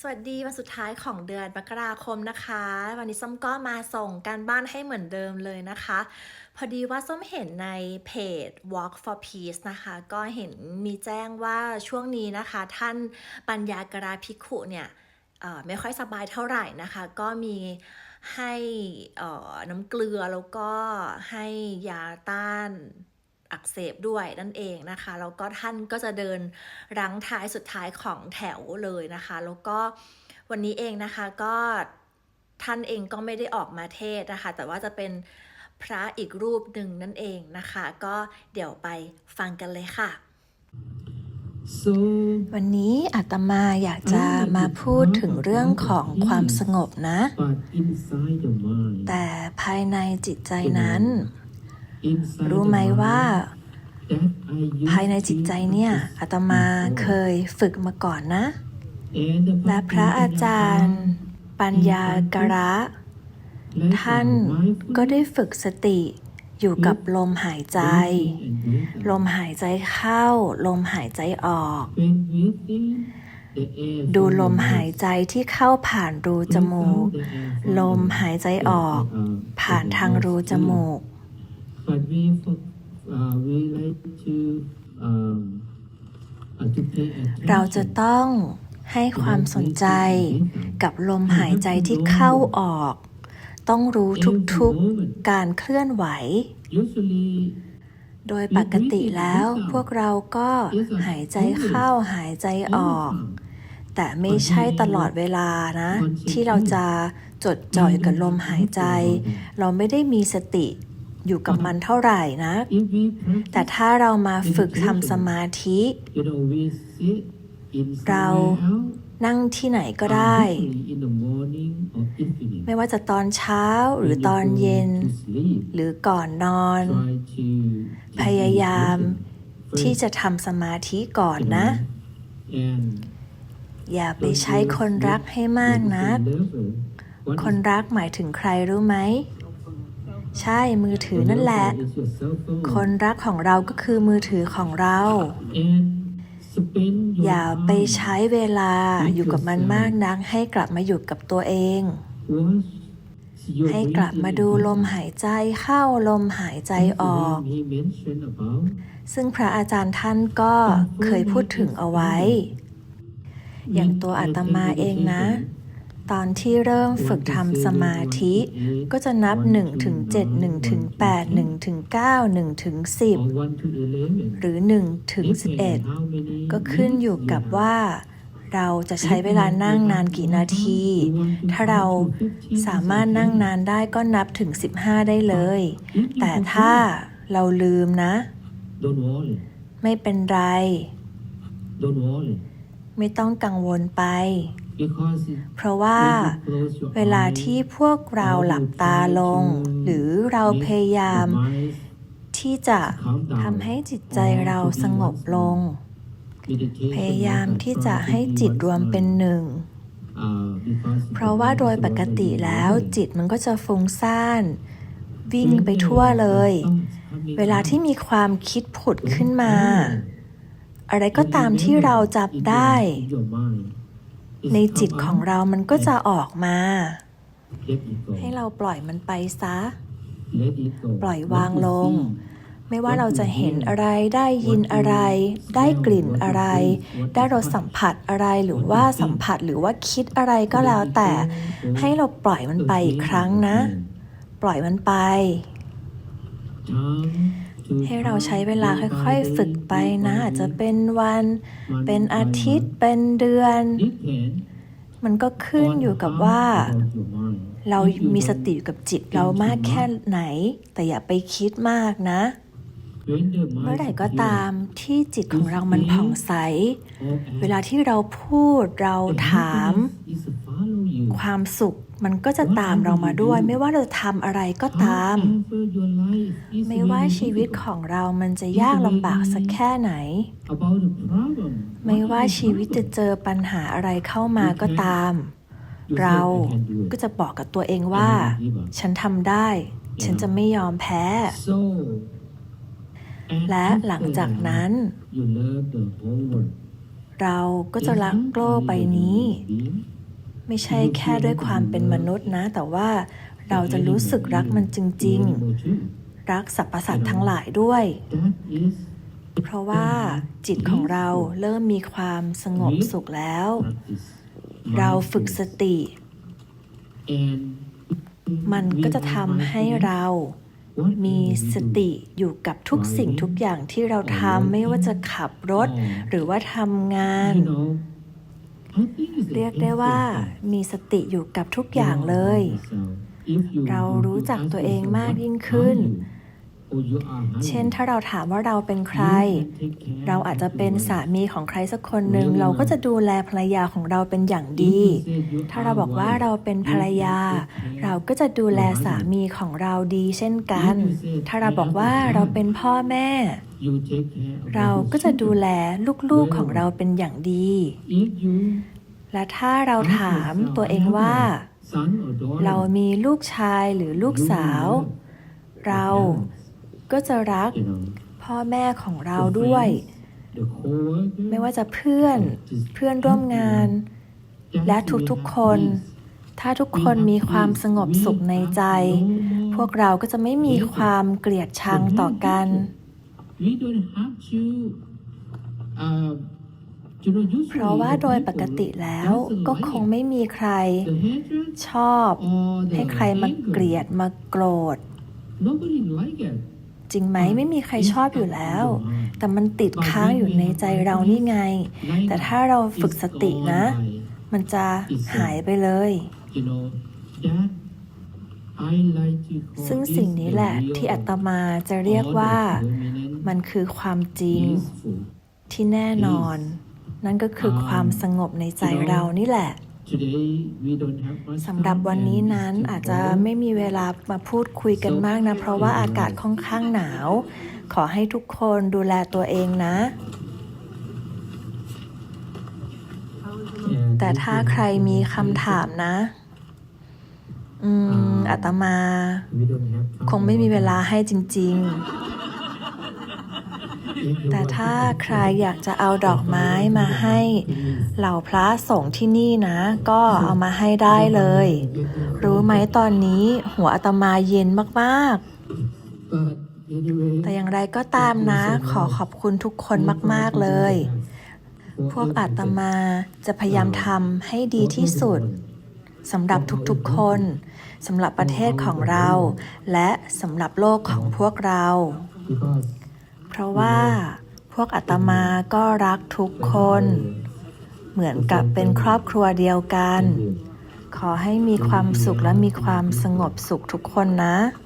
สวัสดีวันสุดท้ายของเดือนมกราคมนะคะ วันนี้ส้มก็มาส่งการบ้านให้เหมือนเดิมเลยนะคะ พอดีว่าส้มเห็นในเพจ Walk for Peace นะคะ ก็เห็นมีแจ้งว่าช่วงนี้นะคะ ท่านปัญญากราภิกขุเนี่ยไม่ค่อยสบายเท่าไหร่นะคะ ก็มีให้น้ำเกลือแล้วก็ให้ยาต้าน อักเสบด้วยนั่นเองนะคะ แล้วก็ท่านก็จะเดินรั้งท้ายสุดท้ายของแถวเลยนะคะ แล้วก็วันนี้เองนะคะก็ท่านเองก็ไม่ได้ออกมาเทศน์นะคะ แต่ว่าจะเป็นพระอีกรูปหนึ่งนั่นเองนะคะ ก็เดี๋ยวไปฟังกันเลยค่ะ So วันนี้อาตมาอยากจะมาพูดถึงเรื่องของความสงบนะ but inside the mind แต่ภายในจิตใจนั้น inside รู้ไหม the mind ว่า that I used ภายในจิตใจเนี่ย to อาตมาเคยฝึกมาก่อนนะ And the และพระอาจารย์ ปัญญากระและท่านก็ได้ฝึกสติอยู่กับลมหายใจ ลมหายใจเข้า ลมหายใจออก When within the air ดู from ลม the หายใจที่เข้าผ่านรูจมูก without the air from ลม the หายใจออก uh, ผ่านทางรูจมูก But we for- uh, we like to um uh, to pay attention เราจะต้องให้ความสนใจกับลมหายใจที่เข้าออก ต้องรู้ทุกๆการเคลื่อนไหว Usually โดยปกติแล้วพวกเราก็หายใจเข้าหายใจออก แต่ไม่ใช่ตลอดเวลานะ ที่เราจะจดจ่ออยู่กับลมหายใจ เราไม่ได้มีสติ อยู่กับมันเท่าไหร่นะ if we practice แต่ถ้าเรามาฝึกทำสมาธิ You know, we sit in เรา somewhere นั่งที่ไหน else, ก็ได้ usually in the morning or evening. ไม่ว่าจะตอนเช้าหรือ When you ตอน go เย็น to sleep, หรือก่อนนอน try to พยายาม first, ที่จะทำสมาธิก่อน you know, นะ and อย่าไปใช้คนรักให้มากนะ when you say lover, what คน is รักหมายถึงใครรู้ไหม ใช่มือถือ the นั่นแหละ lover is your cell phone. คนรักของเราก็คือมือถือของเรา and spend your อย่าไป time ใช้เวลาอยู่กับมันมากนัก ให้กลับมาอยู่กับตัวเอง watch your ให้กลับมาดูลมหายใจเข้าลมหายใจออก He mentioned about ซึ่งพระอาจารย์ท่านก็เคยพูดถึงเอาไว้ อย่างตัวอาตมาเองนะ ตอนที่เริ่มฝึกทำสมาธิ ก็จะนับ1ถึง7 1ถึง8 1ถึง9 1ถึง10 หรือ1ถึง11 ก็ขึ้นอยู่กับว่า เราจะใช้เวลานั่งนานกี่นาที ถ้าเราสามารถนั่งนานได้ก็นับถึง 15 ได้เลย แต่ถ้าเราลืมนะ ไม่เป็นไร ไม่ต้องกังวลไป เพราะว่าเวลาที่พวกเราหลับตาลง หรือเราพยายาม ที่จะทำให้จิตใจเราสงบลง พยายามที่จะให้จิตรวมเป็นหนึ่ง เพราะว่าโดยปกติแล้วจิตมันก็จะฟุ้งซ่านวิ่งไปทั่วเลย เวลาที่มีความคิดผุดขึ้นมา อะไรก็ตามที่เราจับได้ ในจิตของเรามันก็จะออกมา ให้เราปล่อยมันไปซะ ปล่อยวางลง ไม่ว่าเราจะเห็นอะไรได้ยินอะไร ได้กลิ่นอะไร ได้รสสัมผัสอะไรหรือว่าสัมผัสหรือว่าคิดอะไรก็แล้วแต่ ให้เราปล่อยมันไปอีกครั้งนะ ปล่อยมันไป ให้เราใช้เวลาค่อยๆ ฝึกไปนะ อาจจะเป็นวัน เป็นอาทิตย์ เป็นเดือน มันก็ขึ้นอยู่กับว่า เรามีสติอยู่กับจิตเรามากแค่ไหน แต่อย่าไปคิดมากนะ เมื่อไหร่ก็ตามที่จิตของเรามันผ่องใส เวลาที่เราพูดเราถาม ความสุข มันก็จะตามเรามาด้วย ไม่ว่าเราจะทำอะไรก็ตาม ไม่ว่าชีวิตของเรามันจะยากลำบากสักแค่ไหน ไม่ว่าชีวิตจะเจอปัญหาอะไรเข้ามาก็ตาม เราก็จะบอกกับตัวเองว่า ฉันทำได้ ฉันจะไม่ยอมแพ้ และหลังจากนั้น you love the whole world เราก็จะรักโลกใบนี้ ไม่ใช่แค่ด้วยความเป็นมนุษย์นะ แต่ว่าเราจะรู้สึกรักมันจริง ๆ รักสรรพสัตว์ทั้งหลายด้วย เพราะว่าจิตของเราเริ่มมีความสงบสุขแล้ว เราฝึกสติ มันก็จะทำให้เรามีสติอยู่กับทุกสิ่งทุกอย่างที่เราทำไม่ว่าจะขับรถ หรือว่าทำงาน เรียกได้ว่ามีสติอยู่กับทุกอย่างเลย เรารู้จักตัวเองมากยิ่งขึ้น เช่นถ้าเราถามว่าเราเป็นใคร เราอาจจะเป็นสามีของใครสักคนหนึ่งเราก็จะดูแลภรรยาของเราเป็นอย่างดี ถ้าเราบอกว่าเราเป็นภรรยา เราก็จะดูแลสามีของเราดีเช่นกัน ถ้าเราบอกว่าเราเป็นพ่อแม่ เราก็จะดูแลลูกๆของเราเป็นอย่างดี และถ้าเราถามตัวเองว่า เรามีลูกชายหรือลูกสาว เรา ก็จะรักพ่อแม่ของเราด้วย ไม่ว่าจะเพื่อนเพื่อนร่วมงาน และทุกๆคน ถ้าทุกคนมีความสงบสุขในใจ พวกเราก็จะไม่มีความเกลียดชังต่อกัน เพราะว่าโดยปกติแล้วก็คงไม่มีใคร ชอบให้ใครมาเกลียดมาโกรธ จริงไหมไม่มีใครชอบอยู่แล้ว แต่มันติดค้างอยู่ในใจเรานี่ไง แต่ถ้าเราฝึกสตินะ มันจะหายไปเลย ซึ่งสิ่งนี้แหละที่อาตมาจะเรียกว่า มันคือความจริงที่แน่นอน นั่นก็คือความสงบในใจเรานี่แหละ สำหรับวันนี้นั้นอาจจะไม่มีเวลามาพูดคุยกันมากนะ เพราะว่าอากาศค่อนข้างหนาว ขอให้ทุกคนดูแลตัวเองนะ แต่ถ้าใครมีคำถามนะ อืมอาตมา คงไม่มีเวลาให้จริง ๆ แต่ถ้าใครอยากจะเอาดอกไม้มาให้เหล่าพระสงฆ์ที่นี่นะ ก็เอามาให้ได้เลย รู้ไหมตอนนี้หัวอาตมาเย็นมากๆ แต่อย่างไรก็ตามนะ ขอขอบคุณทุกคนมาก ๆ เลย พวกอาตมาจะพยายามทำให้ดีที่สุดสำหรับทุกๆคนสำหรับประเทศของเรา และสำหรับโลกของพวกเรา เพราะว่าพวกอาตมาก็รักทุกคน เหมือนกับเป็นครอบครัวเดียวกัน ขอให้มีความสุขและมีความสงบสุขทุกคนนะเ